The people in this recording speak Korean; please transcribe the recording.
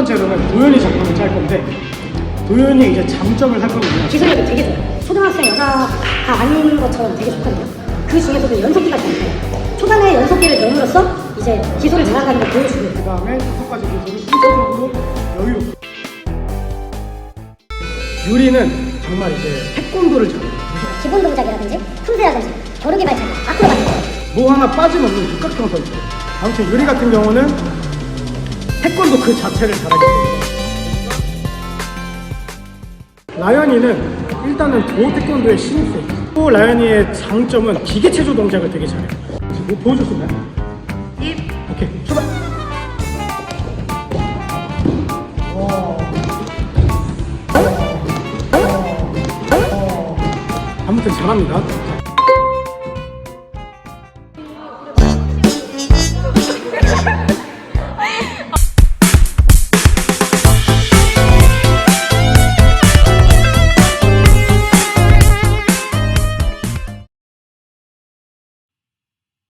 번째로는 도현이 작품을 짤 건데 도현이 이제 장점을 할 거거든요. 기술력이 되게 좋아요. 초등학생 여자가 아닌 것처럼 되게 좋거든요. 그 중에서도 연속기가 있어요. 초반에 연속기를 넣음으로써 이제 기술을 잘한다는 걸 보여주고 그 다음에 다섯 가지 기술을 순서적으로 여유. 유리는 정말 이제 태권도를 잘해요. 기본 동작이라든지 틈새라든지 겨루기 발차기 아크로바틱 뭐 하나 빠짐없는 육각형 선수. 아무튼 유리 같은 경우는 태권도 그 자체를 잘하기 때문에. 라연이는 일단은 도 태권도의 신입생. 또 라연이의 장점은 기계 체조 동작을 되게 잘해요. 뭐 보여줄 수 있나요? 오케이, 출발! 아무튼 잘합니다.